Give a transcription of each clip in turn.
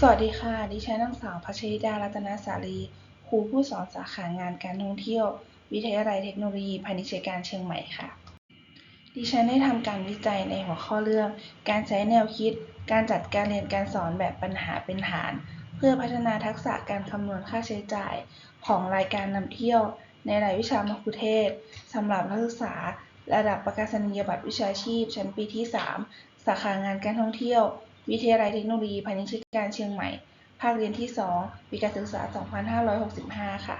สวัสดีค่ะ ดิฉันนางสาวพัชริดา รัตนสาลี ครูผู้สอนสาขางานการท่องเที่ยว วิทยาลัยเทคโนโลยีพาณิชยการเชียงใหม่ค่ะ ดิฉันได้ทำการวิจัยในหัวข้อเรื่อง การใช้แนวคิด การจัดการเรียนการสอนแบบปัญหาเป็นฐาน เพื่อพัฒนาทักษะการคำนวณค่าใช้จ่ายของรายการนำเที่ยว ในรายวิชามะคุเทศสำหรับนักศึกษา ระดับประกาศนียบัตรวิชาชีพ ชั้นปีที่ 3 สาขางานการท่องเที่ยว วิทยาลัยเทคโนโลยีพาณิชยการเชียงใหม่ ภาคเรียนที่ 2 ปีการศึกษา 2565 ค่ะ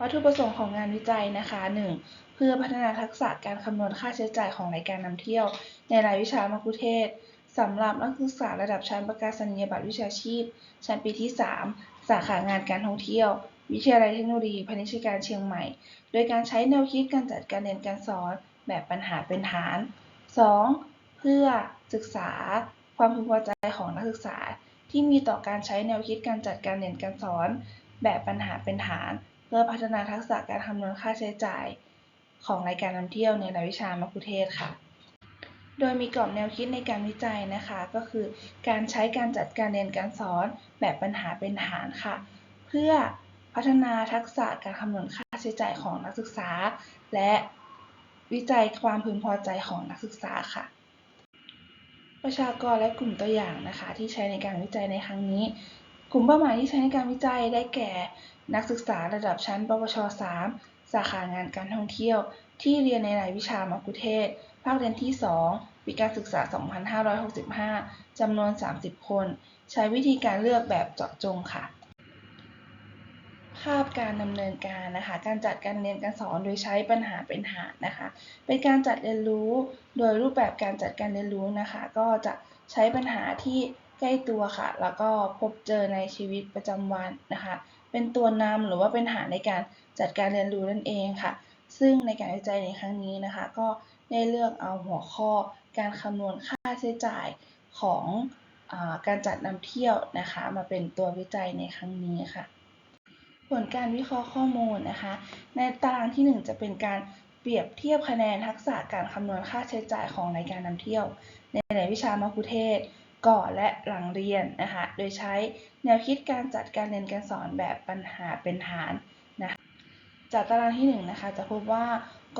วัตถุประสงค์ของงานวิจัยนะคะ 1. เพื่อพัฒนาทักษะการคำนวณค่าใช้จ่ายของรายการนำเที่ยว ในรายวิชามะคุเทศสำหรับนักศึกษาระดับชั้นประกาศนียบัตรวิชาชีพ ชั้นปีที่ 3 สาขางานการท่องเที่ยว วิทยาลัยเทคโนโลยีพาณิชยการเชียงใหม่ โดยการใช้แนวคิดการจัดการเรียนการสอนแบบปัญหาเป็นฐาน 2. เพื่อศึกษา ความพึงพอใจของนักศึกษา ที่มีต่อการใช้แนวคิดการจัดการเรียนการสอน แบบปัญหาเป็นฐาน เพื่อพัฒนาทักษะการคำนวณค่าใช้จ่าย ของรายการนำเที่ยวในรายวิชามะคุเทศก์ค่ะ โดยมีกรอบแนวคิดในการวิจัยนะคะ ก็คือ การใช้การจัดการเรียนการสอน แบบปัญหาเป็นฐานค่ะ เพื่อพัฒนาทักษะการคำนวณค่าใช้จ่ายของนักศึกษา และวิจัยความพึงพอใจของนักศึกษาค่ะ ประชากรและกลุ่มตัวอย่างนะคะที่ใช้ในการวิจัยในครั้งนี้ กลุ่มเป้าหมายที่ใช้ในการวิจัยได้แก่ นักศึกษาระดับชั้น ปวช 3 สาขางานการท่องเที่ยว ที่เรียนในรายวิชามัคุเทศ ภาคเรียนที่ 2 ปีการศึกษา 2565 จำนวน 30 คน ใช้วิธีการเลือกแบบเจาะจงค่ะ ภาพการดำเนินการนะคะ การจัดการเรียนการสอนโดยใช้ปัญหาเป็นฐานนะคะ เป็นการจัดเรียนรู้โดยรูปแบบการจัดการเรียนรู้นะคะ ก็จะใช้ปัญหาที่ใกล้ตัวค่ะ แล้วก็พบเจอในชีวิตประจำวันนะคะ เป็นตัวนำหรือว่าเป็นฐานในการจัดการเรียนรู้นั่นเองค่ะ ซึ่งในการวิจัยในครั้งนี้นะคะ ก็ได้เลือกเอาหัวข้อการคำนวณค่าใช้จ่ายของอการจัดนำเที่ยวนะคะ มาเป็นตัววิจัยในครั้งนี้ค่ะ ผลการวิเคราะห์ข้อมูลนะคะ ในตารางที่ 1 จะเป็นการเปรียบเทียบคะแนนทักษะการคำนวณค่าใช้จ่ายของรายการนำเที่ยว ในรายวิชามะคุเทศก่อนและหลังเรียนนะคะ โดยใช้แนวคิดการจัดการเรียนการสอนแบบปัญหาเป็นฐานนะคะจากตารางที่1นะคะจะพบว่า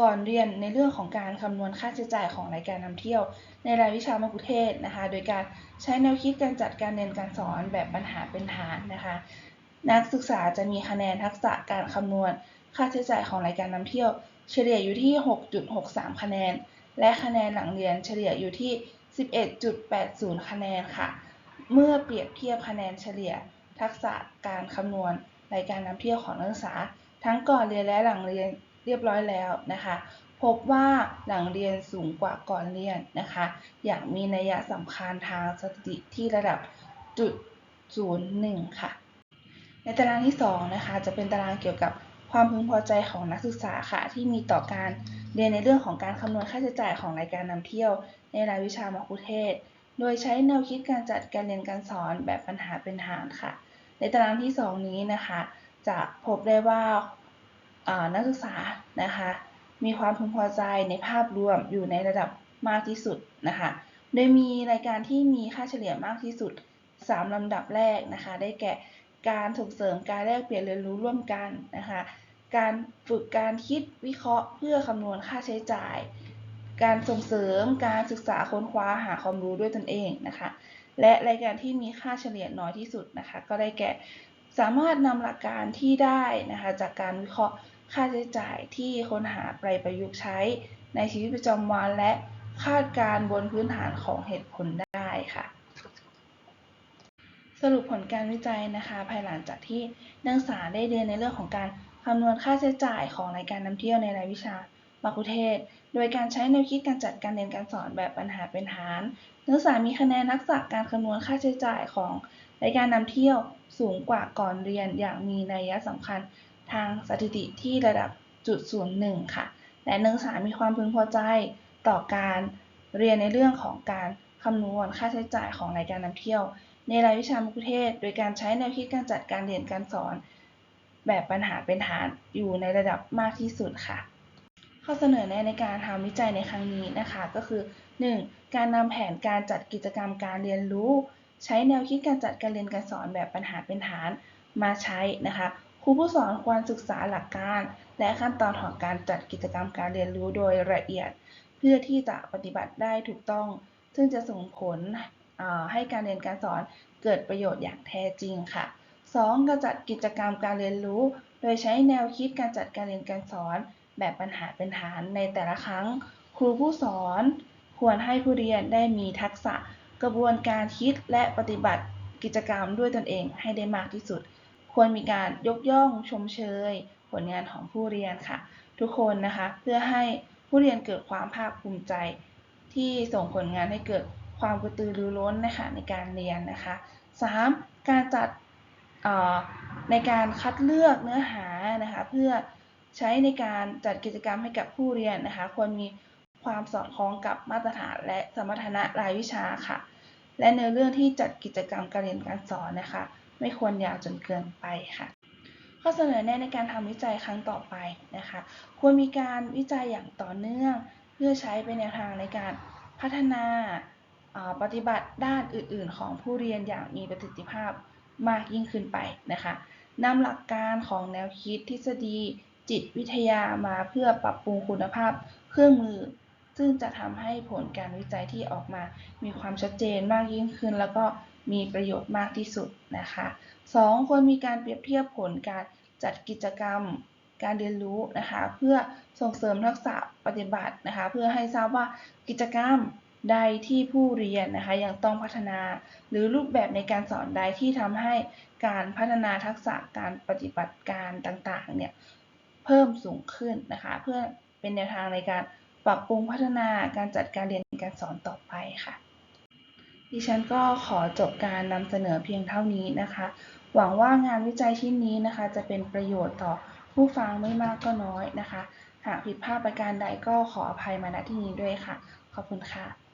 ก่อนเรียนในเรื่องของการคำนวณค่าใช้จ่ายของรายการนำเที่ยว ในรายวิชามะคุเทศนะคะ โดยการใช้แนวคิดการจัดการเรียนการสอนแบบปัญหาเป็นฐานนะคะ นักศึกษาจะมีคะแนนทักษะการคำนวณ ค่าใช้จ่ายของรายการนำเที่ยว เฉลี่ยอยู่ที่ 6.63 คะแนน และคะแนนหลังเรียนเฉลี่ยอยู่ที่ 11.80 คะแนนค่ะ เมื่อเปรียบเทียบคะแนนเฉลี่ย ทักษะการคำนวณรายการนำเที่ยวของนักศึกษา ทั้งก่อนเรียนและหลังเรียนเรียบร้อยแล้วนะคะ พบว่าหลังเรียนสูงกว่าก่อนเรียนนะคะ อย่างมีนัยสำคัญทางสถิติที่ระดับจุด01 ค่ะ ในตารางที่2นะคะจะเป็นตารางเกี่ยวกับความพึงพอใจของนักศึกษาค่ะ ที่มีต่อการเรียนในเรื่องของการคำนวณค่าใช้จ่ายของรายการนำเที่ยว ในรายวิชามะคุเทศ โดยใช้แนวคิดการจัดการเรียนการสอนแบบปัญหาเป็นฐานค่ะ ในตารางที่ 2 นี้นะคะ จะพบได้ว่านักศึกษานะคะ มีความพึงพอใจในภาพรวมอยู่ในระดับมากที่สุดนะคะ โดยมีรายการที่มีค่าเฉลี่ยมากที่สุด 3 ลำดับแรกนะคะ ได้แก่ การส่งเสริมการแลกเปลี่ยนเรียนรู้ร่วมกันนะคะ การฝึกการคิดวิเคราะห์เพื่อคำนวณค่าใช้จ่าย การส่งเสริมการศึกษาค้นคว้าหาความรู้ด้วยตนเองนะคะ และรายการที่มีค่าเฉลี่ยน้อยที่สุดนะคะ ก็ได้แก่สามารถนำหลักการที่ได้นะคะจากการวิเคราะห์ค่าใช้จ่ายที่ค้นหาไปประยุกต์ใช้ในชีวิตประจำวันและคาดการณ์บนพื้นฐานของเหตุผลได้ค่ะ สรุปผลการวิจัยนะคะ ภายหลังจากที่นักศึกษาได้เรียนในเรื่องของการคำนวณค่าใช้จ่ายของรายการนำเที่ยวในรายวิชามะคุเทศ โดยการใช้แนวคิดการจัดการเรียนการสอนแบบปัญหาเป็นฐาน นักศึกษามีคะแนนทักษะการคำนวณค่าใช้จ่ายของรายการนำเที่ยวสูงกว่าก่อนเรียนอย่างมีนัยสำคัญทางสถิติที่ระดับจุด01ค่ะ และนักศึกษามีความพึงพอใจต่อการเรียนในเรื่องของการคำนวณค่าใช้จ่ายของรายการนำเที่ยว ในรายวิชามะคุเทศ โดยการใช้แนวคิดการจัดการเรียนการสอน แบบปัญหาเป็นฐานอยู่ในระดับมากที่สุดค่ะ ข้อเสนอแนะในการทำวิจัยในครั้งนี้นะคะก็คือ 1. การนำแผนการจัดกิจกรรมการเรียนรู้ ใช้แนวคิดการจัดการเรียนการสอนแบบปัญหาเป็นฐานมาใช้นะคะครูผู้สอนควรศึกษาหลักการ และขั้นตอนของการจัดกิจกรรมการเรียนรู้โดยละเอียด เพื่อที่จะปฏิบัติได้ถูกต้อง ซึ่งจะส่งผล ให้การเรียนการสอนเกิดประโยชน์อย่างแท้จริงค่ะ 2. การจัดกิจกรรมการเรียนรู้ โดยใช้แนวคิดการจัดการเรียนการสอนแบบปัญหาเป็นฐานในแต่ละครั้ง ครูผู้สอนควรให้ผู้เรียนได้มีทักษะกระบวนการคิดและปฏิบัติกิจกรรมด้วยตนเองให้ได้มากที่สุด ควรมีการยกย่องชมเชย ผลงานของผู้เรียนค่ะ ทุกคนนะคะเพื่อให้ผู้เรียนเกิดความภาคภูมิใจ ที่ส่งผลงานให้เกิด ความกระตือรือร้นนะคะในการเรียนนะคะ 3. การจัดในการคัดเลือกเนื้อหานะคะเพื่อใช้ในการจัดกิจกรรมให้กับผู้เรียนนะคะควรมีความสอดคล้องกับมาตรฐานและสมรรถนะรายวิชาค่ะ และเนื้อเรื่องที่จัดกิจกรรมการเรียนการสอนนะคะ ไม่ควรยาวจนเกินไปค่ะ ข้อเสนอแนะในการทำวิจัยครั้งต่อไปนะคะ ควรมีการวิจัยอย่างต่อเนื่อง เพื่อใช้เป็นแนวทางในการพัฒนา ปฏิบัติด้านอื่น ๆ ของผู้เรียนอย่างมีประสิทธิภาพมากยิ่งขึ้นไปนะคะนำหลักการของแนวคิดทฤษฎีจิตวิทยามาเพื่อปรับปรุงคุณภาพเครื่องมือ ซึ่งจะทำให้ผลการวิจัยที่ออกมามีความชัดเจนมากยิ่งขึ้น แล้วก็มีประโยชน์มากที่สุดนะคะ 2. ควรมีการเปรียบเทียบผลการจัดกิจกรรมการเรียนรู้นะคะ เพื่อส่งเสริมทักษะปฏิบัตินะคะ เพื่อให้ทราบว่ากิจกรรม ใดที่ผู้เรียนนะคะยังต้องพัฒนา หรือรูปแบบในการสอนใดที่ทำให้การพัฒนาทักษะการปฏิบัติการต่างๆเนี่ยเพิ่มสูงขึ้นนะคะเพื่อเป็นแนวทางในการปรับปรุงพัฒนาการจัดการเรียนการสอนต่อไปค่ะ ดิฉันก็ขอจบการนำเสนอเพียงเท่านี้นะคะ หวังว่างานวิจัยชิ้นนี้นะคะ จะเป็นประโยชน์ต่อผู้ฟังไม่มากก็น้อยนะคะ หากผิดพลาดประการใดก็ขออภัยมาณที่นี้ด้วยค่ะ ขอบคุณค่ะ